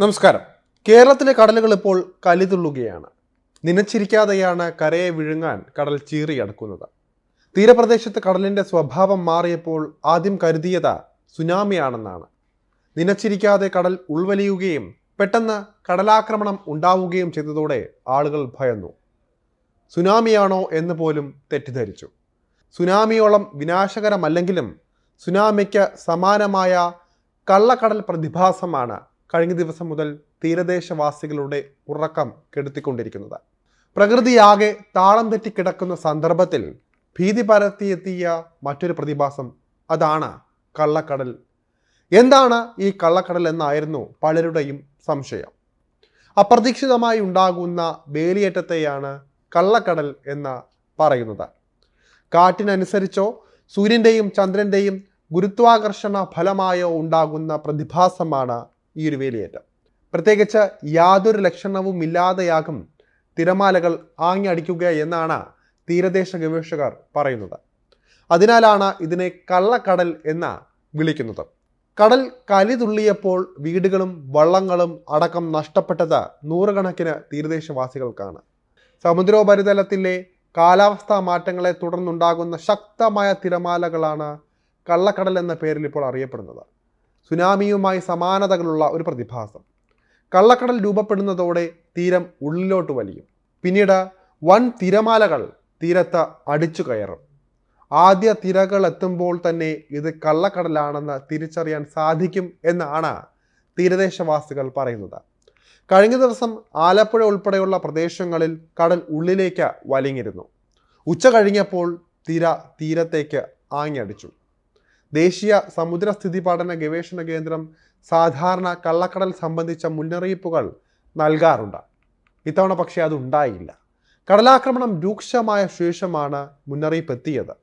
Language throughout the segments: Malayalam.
നമസ്കാരം. കേരളത്തിലെ കടലുകൾ ഇപ്പോൾ കലിതുള്ളുകയാണ്. നനച്ചിരിക്കാതെയാണ് കരയെ വിഴുങ്ങാൻ കടൽ ചീറിയടക്കുന്നത് തീരപ്രദേശത്ത് കടലിന്റെ സ്വഭാവം മാറിയപ്പോൾ ആദ്യം കരുതിയത് സുനാമിയാണെന്നാണ്. നനച്ചിരിക്കാതെ കടൽ ഉൾവലിയുകയും പെട്ടെന്ന് കടലാക്രമണം ഉണ്ടാവുകയും ചെയ്തതോടെ ആളുകൾ ഭയന്നു. സുനാമിയാണോ എന്ന് പോലും തെറ്റിദ്ധരിച്ചു. സുനാമിയോളം വിനാശകരമല്ലെങ്കിലും സുനാമിക്ക് സമാനമായ കള്ളക്കടൽ പ്രതിഭാസമാണ് കഴിഞ്ഞ ദിവസം മുതൽ തീരദേശവാസികളുടെ ഉറക്കം കെടുത്തിക്കൊണ്ടിരിക്കുന്നത്. പ്രകൃതിയാകെ താളം തെറ്റി കിടക്കുന്ന സന്ദർഭത്തിൽ ഭീതി പരത്തിയെത്തിയ മറ്റൊരു പ്രതിഭാസം അതാണ് കള്ളക്കടൽ. എന്താണ് ഈ കള്ളക്കടൽ എന്നായിരുന്നു പലരുടെയും സംശയം. അപ്രതീക്ഷിതമായി ഉണ്ടാകുന്ന വേലിയേറ്റത്തെയാണ് കള്ളക്കടൽ എന്ന് പറയുന്നത്. കാറ്റിനനുസരിച്ചോ സൂര്യന്റെയും ചന്ദ്രന്റെയും ഗുരുത്വാകർഷണ ഫലമായോ ഉണ്ടാകുന്ന പ്രതിഭാസമാണ് ഈ ഒരു വേലിയേറ്റം. പ്രത്യേകിച്ച് യാതൊരു ലക്ഷണവും ഇല്ലാതെയാകും തിരമാലകൾ ആഞ്ഞടിക്കുക എന്നാണ് തീരദേശ ഗവേഷകർ പറയുന്നത്. അതിനാലാണ് ഇതിനെ കള്ളക്കടൽ എന്ന് വിളിക്കുന്നത്. കടൽ കലിതുള്ളിയപ്പോൾ വീടുകളും വള്ളങ്ങളും അടക്കം നഷ്ടപ്പെട്ടത് നൂറുകണക്കിന് തീരദേശവാസികൾക്കാണ്. സമുദ്രോപരിതലത്തിലെ കാലാവസ്ഥാ മാറ്റങ്ങളെ തുടർന്നുണ്ടാകുന്ന ശക്തമായ തിരമാലകളാണ് കള്ളക്കടൽ എന്ന പേരിൽ ഇപ്പോൾ അറിയപ്പെടുന്നത്. സുനാമിയുമായി സമാനതകളുള്ള ഒരു പ്രതിഭാസം. കള്ളക്കടൽ രൂപപ്പെടുന്നതോടെ തീരം ഉള്ളിലോട്ട് വലിയും. പിന്നീട് വൻ തിരമാലകൾ തീരത്ത് അടിച്ചു കയറും. ആദ്യ തിരകൾ എത്തുമ്പോൾ തന്നെ ഇത് കള്ളക്കടലാണെന്ന് തിരിച്ചറിയാൻ സാധിക്കും എന്നാണ് തീരദേശവാസികൾ പറയുന്നത്. കഴിഞ്ഞ ദിവസം ആലപ്പുഴ ഉൾപ്പെടെയുള്ള പ്രദേശങ്ങളിൽ കടൽ ഉള്ളിലേക്ക് വലിഞ്ഞിരുന്നു. ഉച്ച കഴിഞ്ഞപ്പോൾ തിര തീരത്തേക്ക് ആഞ്ഞടിച്ചു. ദേശീയ സമുദ്രസ്ഥിതി പഠന ഗവേഷണ കേന്ദ്രം സാധാരണ കള്ളക്കടൽ സംബന്ധിച്ച മുന്നറിയിപ്പുകൾ നൽകാറുണ്ട്. ഇത്തവണ പക്ഷേ അത് ഉണ്ടായില്ല. കടലാക്രമണം രൂക്ഷമായ ശേഷമാണ് മുന്നറിയിപ്പ് എത്തിയത്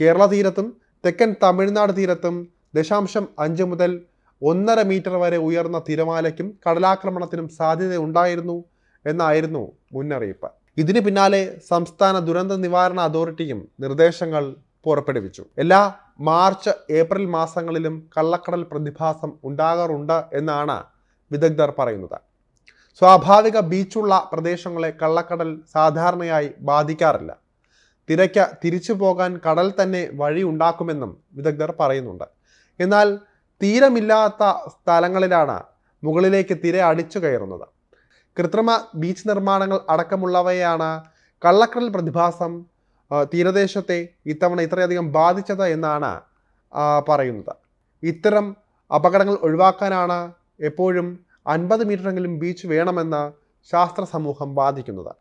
കേരള തീരത്തും തെക്കൻ തമിഴ്നാട് തീരത്തും ദശാംശം അഞ്ച് മുതൽ ഒന്നര മീറ്റർ വരെ ഉയർന്ന തിരമാലയ്ക്കും കടലാക്രമണത്തിനും സാധ്യതയുണ്ടായിരുന്നു എന്നായിരുന്നു മുന്നറിയിപ്പ്. ഇതിന് പിന്നാലെ സംസ്ഥാന ദുരന്ത നിവാരണ അതോറിറ്റിയും നിർദ്ദേശങ്ങൾ പുറപ്പെടുവിച്ചു. എല്ലാ മാർച്ച് ഏപ്രിൽ മാസങ്ങളിലും കള്ളക്കടൽ പ്രതിഭാസം ഉണ്ടാകാറുണ്ട് എന്നാണ് വിദഗ്ധർ പറയുന്നത്. സ്വാഭാവിക ബീച്ചുള്ള പ്രദേശങ്ങളെ കള്ളക്കടൽ സാധാരണയായി ബാധിക്കാറില്ല. തിരയ്ക്ക് തിരിച്ചു പോകാൻ കടൽ തന്നെ വഴി ഉണ്ടാക്കുമെന്നും വിദഗ്ധർ പറയുന്നുണ്ട്. എന്നാൽ തീരമില്ലാത്ത സ്ഥലങ്ങളിലാണ് മുകളിലേക്ക് തിര അടിച്ചു കയറുന്നത്. കൃത്രിമ ബീച്ച് നിർമ്മാണങ്ങൾ അടക്കമുള്ളവയാണ് കള്ളക്കടൽ പ്രതിഭാസം തീരദേശത്തെ ഇത്തവണ ഇത്രയധികം ബാധിച്ചത് എന്നാണ് പറയുന്നത്. ഇത്തരം അപകടങ്ങൾ ഒഴിവാക്കാനാണ് എപ്പോഴും അൻപത് മീറ്ററെങ്കിലും ബീച്ച് വേണമെന്ന് ശാസ്ത്ര സമൂഹം വാദിക്കുന്നത്.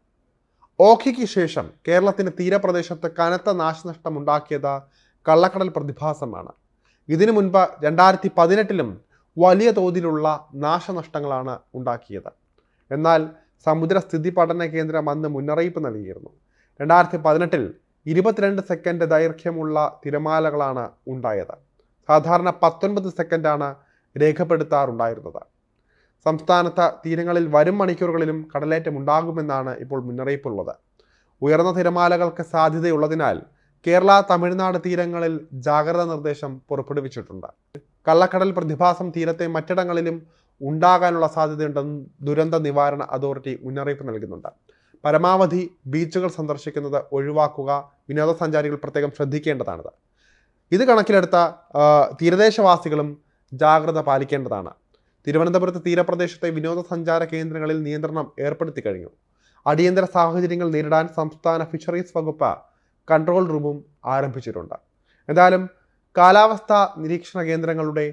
ഓഖിക്ക് ശേഷം കേരളത്തിന് തീരപ്രദേശത്ത് കനത്ത നാശനഷ്ടം ഉണ്ടാക്കിയത് കള്ളക്കടൽ പ്രതിഭാസമാണ്. ഇതിനു മുൻപ് രണ്ടായിരത്തി പതിനെട്ടിലും വലിയ തോതിലുള്ള നാശനഷ്ടങ്ങളാണ് ഉണ്ടാക്കിയത്. എന്നാൽ സമുദ്രസ്ഥിതി പഠന കേന്ദ്രം അന്ന് മുന്നറിയിപ്പ് നൽകിയിരുന്നു. രണ്ടായിരത്തി പതിനെട്ടിൽ ഇരുപത്തിരണ്ട് സെക്കൻഡ് ദൈർഘ്യമുള്ള തിരമാലകളാണ് ഉണ്ടായത്. സാധാരണ പത്തൊൻപത് സെക്കൻഡാണ് രേഖപ്പെടുത്താറുണ്ടായിരുന്നത്. സംസ്ഥാനത്ത് തീരങ്ങളിൽ വരും മണിക്കൂറുകളിലും കടലേറ്റം ഉണ്ടാകുമെന്നാണ് ഇപ്പോൾ മുന്നറിയിപ്പുള്ളത്. ഉയർന്ന തിരമാലകൾക്ക് സാധ്യതയുള്ളതിനാൽ കേരള തമിഴ്നാട് തീരങ്ങളിൽ ജാഗ്രതാ നിർദ്ദേശം പുറപ്പെടുവിച്ചിട്ടുണ്ട്. കള്ളക്കടൽ പ്രതിഭാസം തീരത്തെ മറ്റിടങ്ങളിലും ഉണ്ടാകാനുള്ള സാധ്യതയുണ്ടെന്ന് ദുരന്ത നിവാരണ അതോറിറ്റി മുന്നറിയിപ്പ് നൽകുന്നുണ്ട്. പരമാവധി ബീച്ചുകൾ സന്ദർശിക്കുന്നത് ഒഴിവാക്കുക വിനോദസഞ്ചാരികൾ പ്രത്യേകം ശ്രദ്ധിക്കേണ്ടതാണിത്. ഇത് കണക്കിലെടുത്ത തീരദേശവാസികളും ജാഗ്രത പാലിക്കേണ്ടതാണ്. തിരുവനന്തപുരത്ത് തീരപ്രദേശത്തെ വിനോദസഞ്ചാര കേന്ദ്രങ്ങളിൽ നിയന്ത്രണം ഏർപ്പെടുത്തി കഴിഞ്ഞു. അടിയന്തര സാഹചര്യങ്ങൾ നേരിടാൻ സംസ്ഥാന ഫിഷറീസ് വകുപ്പ് കൺട്രോൾ റൂമും ആരംഭിച്ചിട്ടുണ്ട്. എന്തായാലും കാലാവസ്ഥ നിരീക്ഷണ കേന്ദ്രങ്ങളുടെ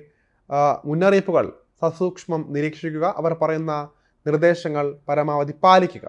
മുന്നറിയിപ്പുകൾ സസൂക്ഷ്മം നിരീക്ഷിക്കുക അവർ പറയുന്ന നിർദ്ദേശങ്ങൾ പരമാവധി പാലിക്കുക.